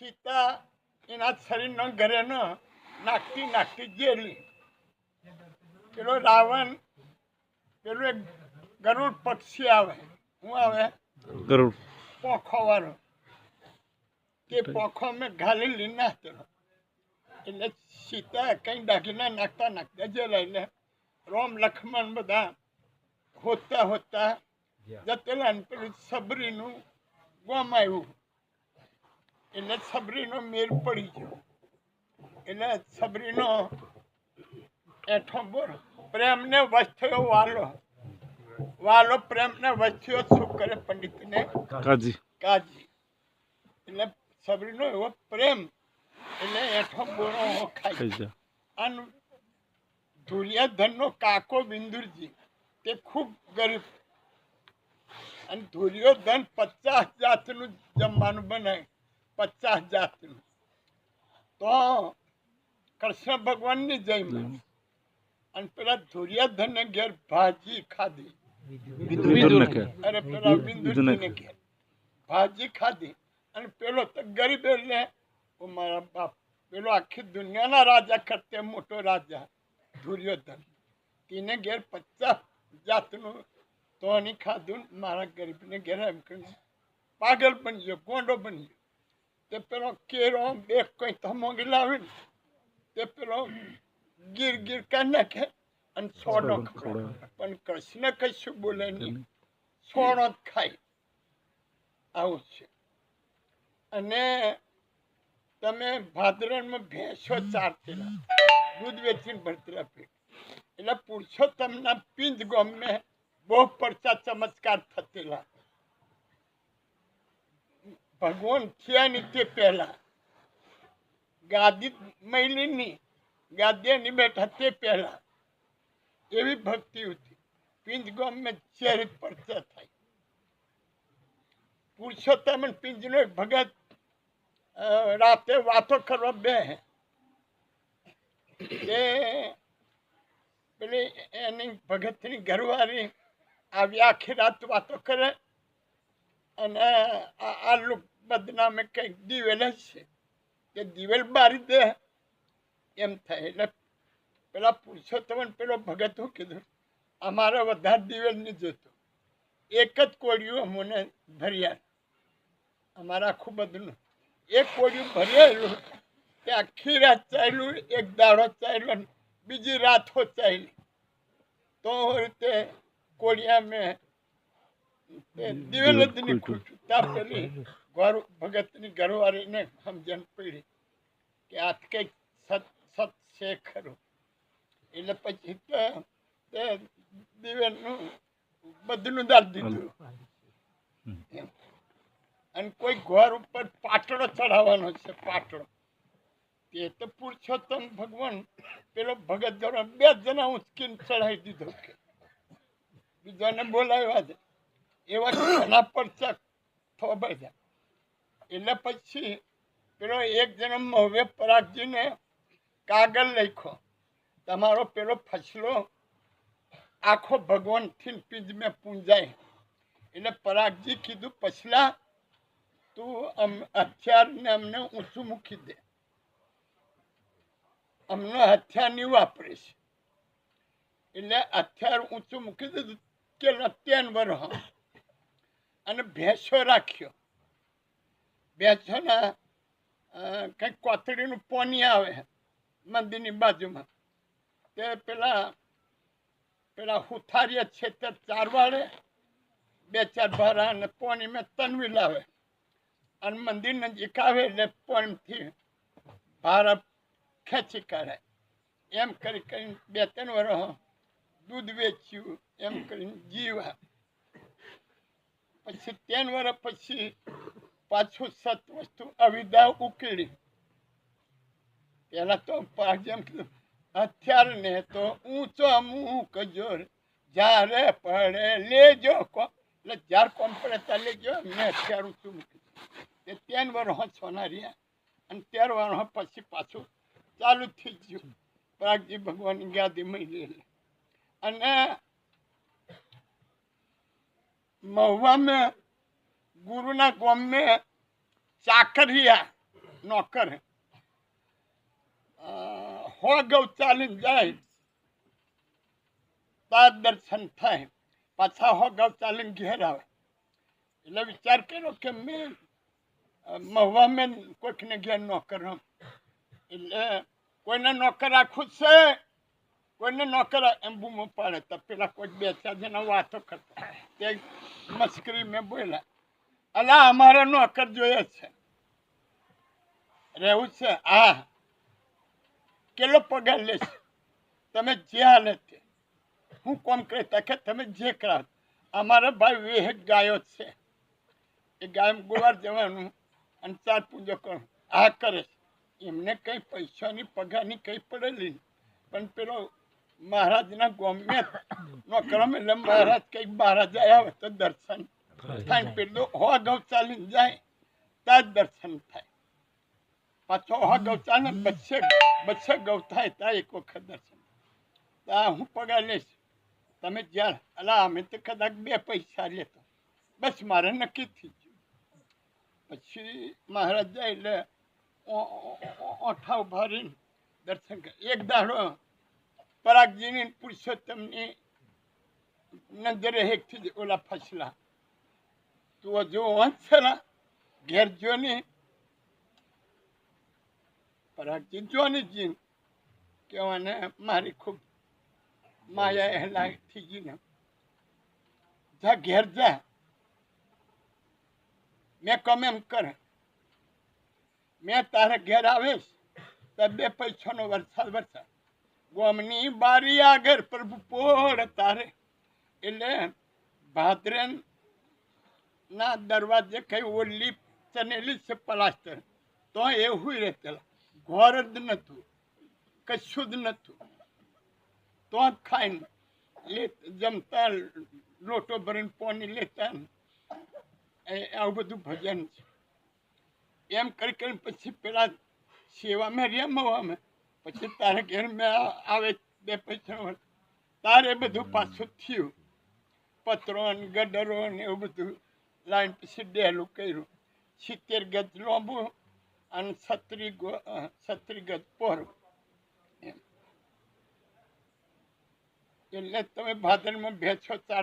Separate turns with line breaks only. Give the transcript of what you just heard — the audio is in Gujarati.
સીતા એના શરીરનો ઘરેનો નાખતી નાખતી જેલી પેલો રાવણ પેલું એક ગરુડ પક્ષી આવે. હું આવે?
ગરુડ.
પોખો વાળો તે પોખો મેં ઘાલી લઈ નાખેલો. એટલે સીતા કંઈ દાગીના નાખતા નાખતા જેલા એટલે રોમ લક્ષ્મણ બધા હોતા હોતા જતેલા પેલું સબરીનું ગોમ આવ્યું. એટલે સબરીનો મેર પડી ગયો. એટલે સબરીનો એઠો બોલ પ્રેમને વશ થયો વાલો. વાલો પ્રેમને વશ થયો શું કરે પંડિતને?
કાજી.
કાજી. એટલે સબરીનો એવો પ્રેમ એટલે એઠો બોરો ખાઈ અને ધુલિયાધનનો કાકો બિંદુરજી તે ખૂબ ગરીબ. અને ધુલિયોધન પચાસ જાતનું જમવાનું બનાવે પચાસ જાતનું. તો કૃષ્ણ ભગવાનની જયમાં અને પેલા ધુલિયાધનને ઘેર ભાજી ખાધી. અરે પેલા બિંદુજીને ઘેર. ભાજી ખાધી. અને પેલો તો ગરીબ એટલે ઓ મારા બાપ પેલો આખી દુનિયાના રાજા કરતે મોટો રાજા દુર્યોધન. તેને ઘેર પચાસ જાતનું તો ખાધું મારા ગરીબને ઘેર એમ કરીને પાગલ બની ગયો ગોંડો બની ગયો. તે પેલો કેરો બે કંઈ ધમોગી લાવે ને તે પેલો ગીર ગીર કરી નાખે અને ખવડાવે. પણ કૃષ્ણ કશું બોલે નહીં સોનો જ ખાય આવું છે અને તમે ભાદરણમાં ભેંસો ચારતેલા દૂધ વેચીને ભરતેલા પીઠ એટલે પુરુષોત્તમના પિંજ ગમે બહુ પડતા ચમત્કાર થતેલા ભગવાન થયા ની તે પહેલા. ગાદી મહિલીની ગાદ્યાની બેઠા તે પહેલા. એવી ભક્તિ હતી. પિંજ ગમે ચેરી પડતા થાય. પુરુષોત્તમ પિંજનો એક ભગત રાતે વાતો કરવા બે એ પેલી એની ભગતની ઘરવાળી આવી આખી રાત વાતો કરે અને આ લોક બદનામે કંઈક દિવેલ છે. તે દિવેલ બારી દે, એમ થાય. એટલે પેલા પુરુષોત્તમન પેલો ભગત હું કીધું? અમારે વધારે દિવેલ નહીં જોતો. એક જ કોળિયું અમને ભર્યા અમારા આખું બધું એક કોળિયું ભરેલું તે આખી રાત ચાલ્યું, એક દાડો ચાલ્યો બીજી રાત હો ચાલી તો રીતે કોળિયા મેં દિવેલ જ નહીં ખૂટ્યું. ત્યાં પેલી ઘર ભગતની ઘરવાળીને સમજણ પડી કે આ કંઈક સત સત છે ખરું. એટલે પછી તે તે દિવેલનું બધું દાલ દીધું. અને કોઈ ઘર ઉપર પાટડો ચઢાવવાનો છે પાટડો તે તો પુરુષોત્તમ ભગવાન પેલો ભગત જરા બે જણા ઉંચકીને ચઢાવી દીધો. કે બીજાને બોલાવ્યા છે. એવા ઘણા પરચા થોભાઈ જાય એટલે પછી પેલો એક જન્મ હવે પરાગજીને કાગળ લખ્યો. તમારો પેલો ફસલો આખો ભગવાનથી પીજ મેં પૂંજાય. એટલે પરાગજી કીધું પછલા તું અમ, હથિયારને અમને ઊંચું મૂકી દે. અમને હથિયાર નહીં વાપરીશ. એટલે હથિયાર ઊંચું મૂકી દીધું કે ત્રણ વરહ. અને ભેંસો રાખ્યો. ભેંસોના ને કંઈક કોથળીનું પોની આવે મંદિરની બાજુમાં. તે પેલા પેલા હુથારીએ છે તે ચાર વાળે બે ચાર ભારા અને પોનીમાં તનવી લાવે. અને મંદિર નજીક આવે એટલે પોનથી ભારા ખેંચી કાઢે. એમ કરી કરીને બે ત્રણ વર્ષ દૂધ વેચ્યું, એમ કરીને જીવા પછી ત્રણ વર્ષ પછી પાછું સત વસ્તુ અવિદા ઉકેલી પેલા તો જેમ હથિયારને તો ઊંચો મૂક જોર જ્યારે પડે લેજો કો એટલે જ્યારે કોમ પડે ત્યાં લેજો, મેં હથિયાર ઊંચું મૂકી તે ત્રણ વર્ષ સોના રહ્યા. અને તેર વર્ષ પછી પાછું ચાલુ થઈ ગયું. પ્રાગજી ભગવાનની ગાદી મળી અને મહુવા મેં ગુરુના ગામ ચાકરિયા નોકર હો. ગૌ ચાલીને જાય. તાર દર્શન થાય. પાછા હો ગૌ ચાલીને ઘેર આવે. એટલે વિચાર કર્યો કે મેં મહુવા મેં કોઈકને ઘેર નોકર. એટલે કોઈને નોકર રાખવું છે, કોઈને નોકર એમ બૂમો પાડે. તો પેલા કોઈ બે ચાર જણા વાતો કરતા. તે મસ્કરી મેં બોલ્યા. અલા, અમારે નોકર જોઈએ છે. રહેવું છે? હા. કેટલો પગાર લેશે તમે જે હાલે તે. હું કોમ કરે કે તમે જે કરાવ. અમારા ભાઈ વેહ ગાયો છે. એ ગાય ગુવાર જવાનું અને ચાર પૂજો કરું આ કરે એમને કંઈ પૈસાની પગારની કંઈ પડેલી. પણ પેલો મહારાજના ગોમ્ય નોકરમ, એટલે મહારાજ કંઈક બહાર જાય આવે તો દર્શન થાય. પેલો હો ગૌ ચાલીને જાય ત્યાં જ દર્શન થાય. પાછો હો ગૌ ચાલે બચ્ચે બચ્ચે ગૌ થાય ત્યાં એક વખત દર્શન ત્યાં હું પગાર લઈશ. તમે જ્યાં અલા અમે તો કદાચ બે પૈસા લેતો. બસ મારે નક્કી થઈ ગયું. પછી મહારાજ જાય એટલે ઓઠા ઊભા રહીને દર્શન કરે. એક દાડો પરાગજીની પુરુષોત્તમની નજરે હેકથી જ ઓલા ફસલા તું હજુ વાંચશે ને, ઘેર જો નહીં. પરાગજી જો ને જીન કહેવાને મારી ખૂબ માયા હેલા થઈ ગઈ ને જા ઘેર જા. મેં કમ એમ કરે. મેં તારે ઘેર આવીશ તો બે પૈસાનો વરસાદ વરસાદ. ગોમની બારી આગળ પ્રભુ પોળ તારે. એટલે ભાદરન ના દરવાજે કઈ ઓલી ચનેલી છે પ્લાસ્ટર. તો એવું રહેતેલા ઘોર જ નતું. કશું જ નતું. તો જ ખાઈને લે જમતા લોટો ભરીને પોની લેતા આવું બધું ભજન છે. એમ કરી કરીને પછી પેલા સેવા મેં રહ્યા અમે પછી તારે ઘેર મેં આવે બે પૈસા તારે બધું પાછું થયું. પત્રો ને ગડરો ને એવું બધું. લાઈન પછી ડેલું કર્યું સિત્તેર ગજ લોંબુ અને છત્રી છત્રી ગજ પહોરું. એટલે તમે ભાદરમાં બેસો ચાર